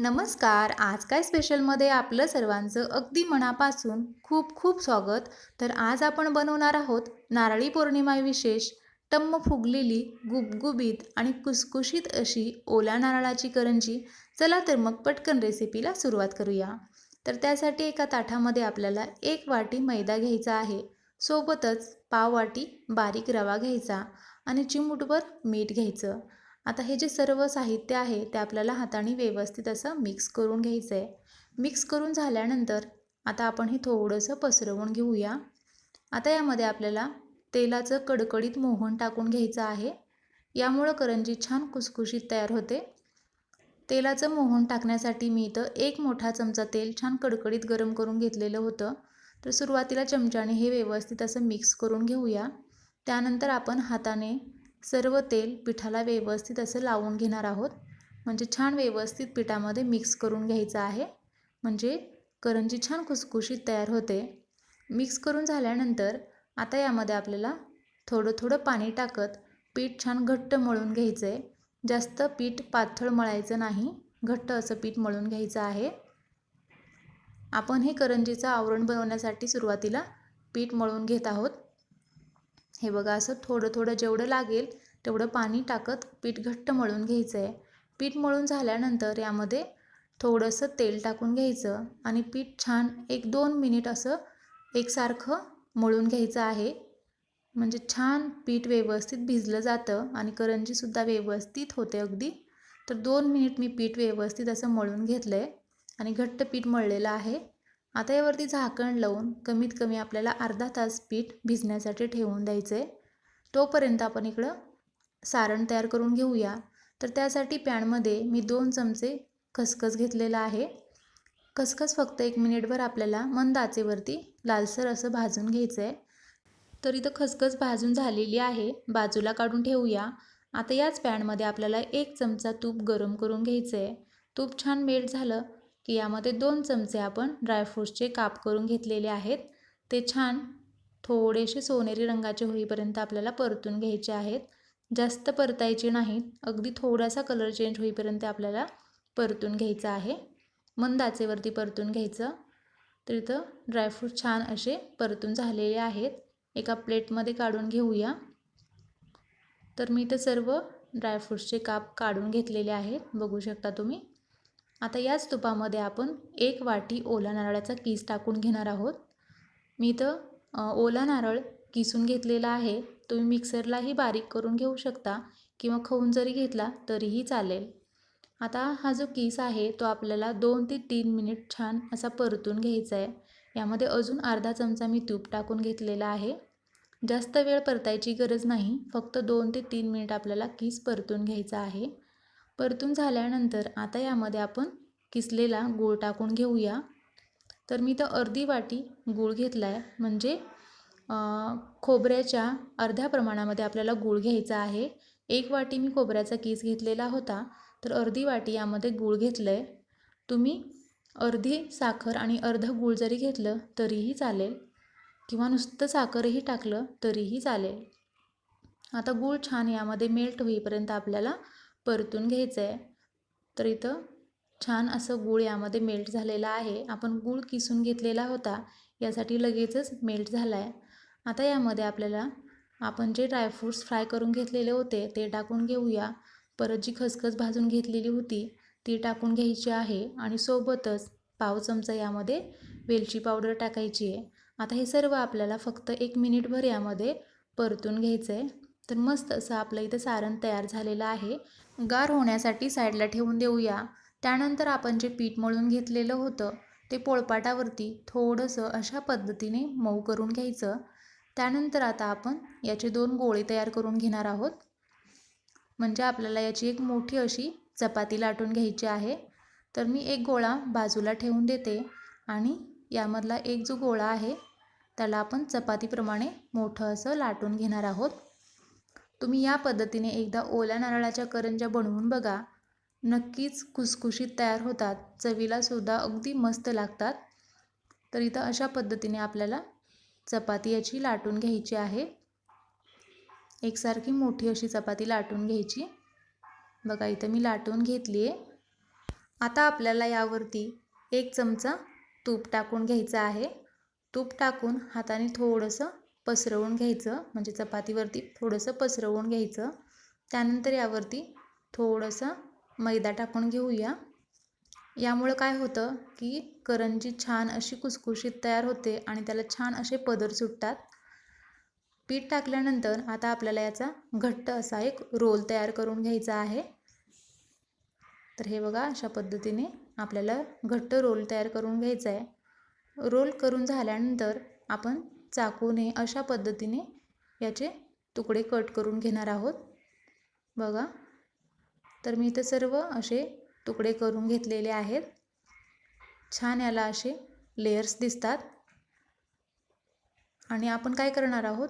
नमस्कार. आज काय स्पेशलमध्ये आपलं सर्वांचं अगदी मनापासून खूप खूप स्वागत. तर आज आपण बनवणार आहोत नारळी पौर्णिमा विशेष टम्म फुगलेली गुबगुबीत आणि कुसकुशीत अशी ओल्या नारळाची करंजी. चला तर मग पटकन रेसिपीला सुरुवात करूया. तर त्यासाठी एका ताठामध्ये आपल्याला एक वाटी मैदा घ्यायचा आहे. सोबतच पाव वाटी बारीक रवा घ्यायचा आणि चिमूटभर मीठ घ्यायचं. आता हे जे सर्व साहित्य आहे ते आपल्याला हाताने व्यवस्थित असं मिक्स करून घ्यायचं आहे मिक्स करून झाल्यानंतर आता आपण हे थोडंसं पसरवून घेऊया. आता यामध्ये आपल्याला तेलाचं कडकडीत मोहन टाकून घ्यायचं आहे. यामुळं करंजी छान कुसकुशीत तयार होते. तेलाचं मोहन टाकण्यासाठी मी इथं एक मोठा चमचा तेल छान कडकडीत गरम करून घेतलेलं होतं. तर सुरुवातीला चमच्याने हे व्यवस्थित असं मिक्स करून घेऊया. त्यानंतर आपण हाताने सर्व तेल पिठाला व्यवस्थित असं लावून घेणार आहोत. म्हणजे छान व्यवस्थित पिठामध्ये मिक्स करून घ्यायचं आहे. म्हणजे करंजी छान खुसखुशीत तयार होते. मिक्स करून झाल्यानंतर आता यामध्ये आपल्याला थोडं थोडं पाणी टाकत पीठ छान घट्ट मळून घ्यायचं आहे जास्त पीठ पातळ मळायचं नाही. घट्ट असं पीठ मळून घ्यायचं आहे. आपण हे करंजीचं आवरण बनवण्यासाठी सुरुवातीला पीठ मळून घेत आहोत. हे बघा असं थोडं थोडं जेवढं लागेल तेवढं पाणी टाकत पीठ घट्ट मळून घ्यायचं आहे पीठ मळून झाल्यानंतर यामध्ये थोडंसं तेल टाकून घ्यायचं आणि पीठ छान एक दोन मिनिट असं एकसारखं मळून घ्यायचं आहे. म्हणजे छान पीठ व्यवस्थित भिजलं जातं आणि करंजीसुद्धा व्यवस्थित होते अगदी. तर दोन मिनिट मी पीठ व्यवस्थित असं मळून घेतलं आहे आणि घट्ट पीठ मळलेलं आहे. आता यावरती झाकण लावून कमीत कमी आपल्याला अर्धा तास पीठ भिजण्यासाठी ठेवून द्यायचं. आहे तोपर्यंत आपण इकडं सारण तयार करून घेऊया. तर त्यासाठी पॅनमध्ये मी दोन चमचे खसखस घेतलेला आहे. खसखस फक्त एक मिनिटभर आपल्याला मंद आचेवरती लालसर असं भाजून घ्यायचं आहे तर इथं खसखस भाजून झालेली आहे. बाजूला काढून ठेवूया. आता याच पॅनमध्ये आपल्याला एक चमचा तूप गरम करून घ्यायचं आहे तूप छान मेल्ट झालं. की यामध्ये दोन चमचे आपण ड्रायफ्रूट्सचे काप करून घेतलेले आहेत. ते छान थोडेसे सोनेरी रंगाचे होईपर्यंत आपल्याला परतून घ्यायचे आहेत. जास्त परतायचे नाहीत. अगदी थोडासा कलर चेंज होईपर्यंत आपल्याला परतून घ्यायचं आहे. मंदाचेवरती परतून घ्यायचं. तर इथं ड्रायफ्रूट छान असे परतून झालेले आहेत. एका प्लेटमध्ये काढून घेऊया. तर मी इथं सर्व ड्रायफ्रूट्सचे काप काढून घेतलेले आहेत. बघू शकता तुम्ही. आता याच तुपामध्ये आपण एक वाटी ओला नारळाचा किस टाकून घेणार आहोत. मी इथं ओला नारळ किसून घेतलेला आहे. तुम्ही मिक्सरलाही बारीक करून घेऊ शकता किंवा खवून जरी घेतला तरीही चालेल. आता हा जो किस आहे तो आपल्याला दोन ते तीन मिनिट छान असा परतून घ्यायचा आहे. यामध्ये अजून अर्धा चमचा मी तूप टाकून घेतलेला आहे. जास्त वेळ परतायची गरज नाही. फक्त दोन ते तीन मिनिट आपल्याला किस परतून घ्यायचा आहे. परतून झाल्यानंतर आता यामध्ये आपण किसलेला गूळ टाकून घेऊया. तर मी तर अर्धी वाटी गूळ घेतला आहे म्हणजे खोबऱ्याच्या अर्ध्या प्रमाणामध्ये आपल्याला गूळ घ्यायचा आहे. एक वाटी मी खोबऱ्याचा किस घेतलेला होता. तर अर्धी वाटी यामध्ये गूळ घेतलं आहे तुम्ही अर्धी साखर आणि अर्धं गूळ जरी घेतलं तरीही चालेल. किंवा नुसतं साखरही टाकलं तरीही चालेल. आता गूळ छान यामध्ये मेल्ट होईपर्यंत आपल्याला परतून घ्यायचं आहे तर इथं छान असं गूळ यामध्ये मेल्ट झालेला आहे. आपण गूळ किसून घेतलेला होता. यासाठी लगेचच मेल्ट झाला आहे आता यामध्ये आपल्याला आपण जे ड्रायफ्रूट्स फ्राय करून घेतलेले होते ते टाकून घेऊया. परत जी खसखस भाजून घेतलेली होती ती टाकून घ्यायची आहे आणि सोबतच पाव चमचा यामध्ये वेलची पावडर टाकायची आहे. आता हे सर्व आपल्याला फक्त एक मिनिटभर यामध्ये परतून घ्यायचं आहे तर मस्त असं आपलं इथं सारण तयार झालेलं आहे. गार होण्यासाठी साईडला ठेवून देऊया. त्यानंतर आपण जे पीठ मळून घेतलेलं होतं ते पोळपाटावरती थोडंसं अशा पद्धतीने मऊ करून घ्यायचं. त्यानंतर आता आपण याचे दोन गोळे तयार करून घेणार आहोत. म्हणजे आपल्याला याची एक मोठी अशी चपाती लाटून घ्यायची आहे. तर मी एक गोळा बाजूला ठेवून देते आणि यामधला एक जो गोळा आहे त्याला आपण चपातीप्रमाणे मोठं असं लाटून घेणार आहोत. तुम्ही या पद्धतीने एकदा ओल्या नारळाच्या करंज्या बनवून बघा. नक्कीच खुसखुशीत तयार होतात. चवीलासुद्धा अगदी मस्त लागतात. तर इथं अशा पद्धतीने आपल्याला चपाती याची लाटून घ्यायची आहे. एकसारखी मोठी अशी चपाती लाटून घ्यायची. बघा इथं मी लाटून घेतली आहे आता आपल्याला यावरती एक चमचा तूप टाकून घ्यायचं आहे. तूप टाकून हाताने थोडंसं पसरवून घ्यायचं म्हणजे चपातीवरती थोडंसं पसरवून घ्यायचं. त्यानंतर यावरती थोडंसं मैदा टाकून घेऊया. यामुळं काय होतं की करंजी छान अशी कुसकुशीत तयार होते आणि त्याला छान असे पदर सुटतात. पीठ टाकल्यानंतर आता आपल्याला याचा घट्ट असा एक रोल तयार करून घ्यायचा आहे. तर हे बघा अशा पद्धतीने आपल्याला घट्ट रोल तयार करून घ्यायचा आहे. रोल करून झाल्यानंतर आपण चाकूने अशा पद्धतीने याचे तुकडे कट करून घेणार आहोत. बघा. तर मी इथं सर्व असे तुकडे करून घेतलेले आहेत. छान याला असे लेयर्स दिसतात. आणि आपण काय करणार आहोत?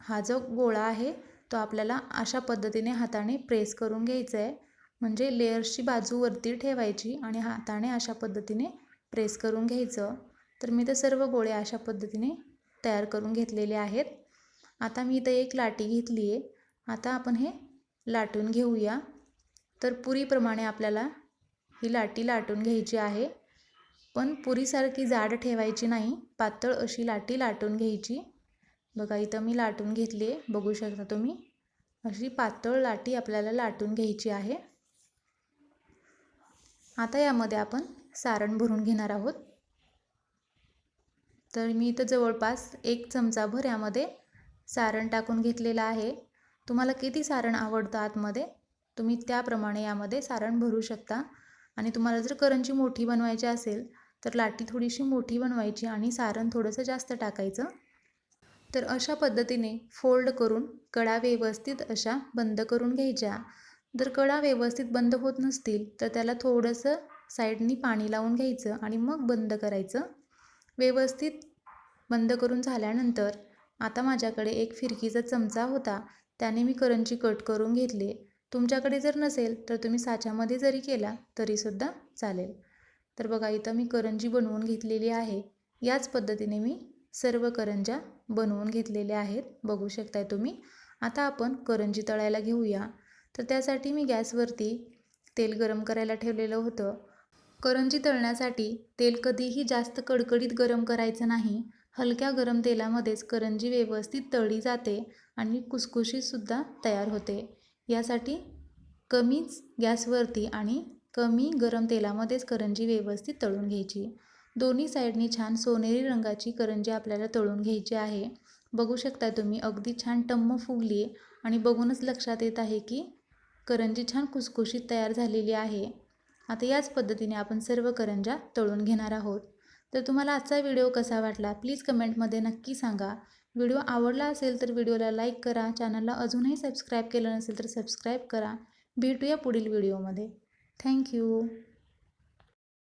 हा जो गोळा आहे तो आपल्याला अशा पद्धतीने हाताने प्रेस करून घ्यायचा आहे म्हणजे लेयर्सची बाजू वरती ठेवायची आणि हाताने अशा पद्धतीने प्रेस करून घ्यायचं. तर मी तर सर्व गोळे अशा पद्धतीने तयार करून घेतलेले आहेत. आता मी इथं एक लाटी घेतली आहे. आता आपण हे लाटून घेऊया. तर पुरीप्रमाणे आपल्याला ही लाटी लाटून घ्यायची आहे. पण पुरीसारखी जाड ठेवायची नाही. पातळ अशी लाटी लाटून घ्यायची. बघा इथं मी लाटून घेतली आहे. बघू शकता तुम्ही अशी पातळ लाटी आपल्याला लाटून घ्यायची आहे. आता यामध्ये आपण सारण भरून घेणार आहोत. तर मी इथं जवळपास एक चमचाभर यामध्ये सारण टाकून घेतलेलं आहे. तुम्हाला किती सारण आवडतं आतमध्ये? तुम्ही त्याप्रमाणे यामध्ये सारण भरू शकता. आणि तुम्हाला जर करंजी मोठी बनवायची असेल तर लाटी थोडीशी मोठी बनवायची आणि सारण थोडंसं जास्त टाकायचं. तर अशा पद्धतीने फोल्ड करून कडा व्यवस्थित अशा बंद करून घ्यायच्या. जर कडा व्यवस्थित बंद होत नसतील तर त्याला थोडंसं साईडनी पाणी लावून घ्यायचं आणि मग बंद करायचं. व्यवस्थित बंद करून झाल्यानंतर आता माझ्याकडे एक फिरकीचा चमचा होता. त्याने मी करंजी कट करून घेतले. तुमच्याकडे जर नसेल तर तुम्ही साच्यामध्ये जरी केला तरीसुद्धा चालेल. तर बघा इथं मी करंजी बनवून घेतलेली आहे. याच पद्धतीने मी सर्व करंज्या बनवून घेतलेल्या आहेत. बघू शकताय तुम्ही. आता आपण करंजी तळायला घेऊया. तर त्यासाठी मी गॅसवरती तेल गरम करायला ठेवलेलं होतं. करंजी तळण्यासाठी तेल कधीही जास्त कडकडीत गरम करायचं नाही. हलक्या गरम तेलामध्येच करंजी व्यवस्थित तळली जाते आणि कुसकुशीतसुद्धा तयार होते. यासाठी कमीच गॅसवरती आणि कमी गरम तेलामध्येच करंजी व्यवस्थित तळून घ्यायची. दोन्ही साईडनी छान सोनेरी रंगाची करंजी आपल्याला तळून घ्यायची आहे. बघू शकता तुम्ही अगदी छान टम्म फुगली आणि बघूनच लक्षात येत आहे की करंजी छान कुसकुशीत तयार झालेली आहे. आता याच पद्धतीने आपण सर्व करंजा तळून घेणार आहोत. तर तुम्हाला आजचा व्हिडिओ कसा वाटला प्लीज कमेंटमध्ये नक्की सांगा. व्हिडिओ आवडला असेल तर व्हिडिओला लाईक करा चॅनलला अजूनही सबस्क्राईब केलं नसेल तर सबस्क्राईब करा. भेटूया पुढील व्हिडिओमध्ये. थँक्यू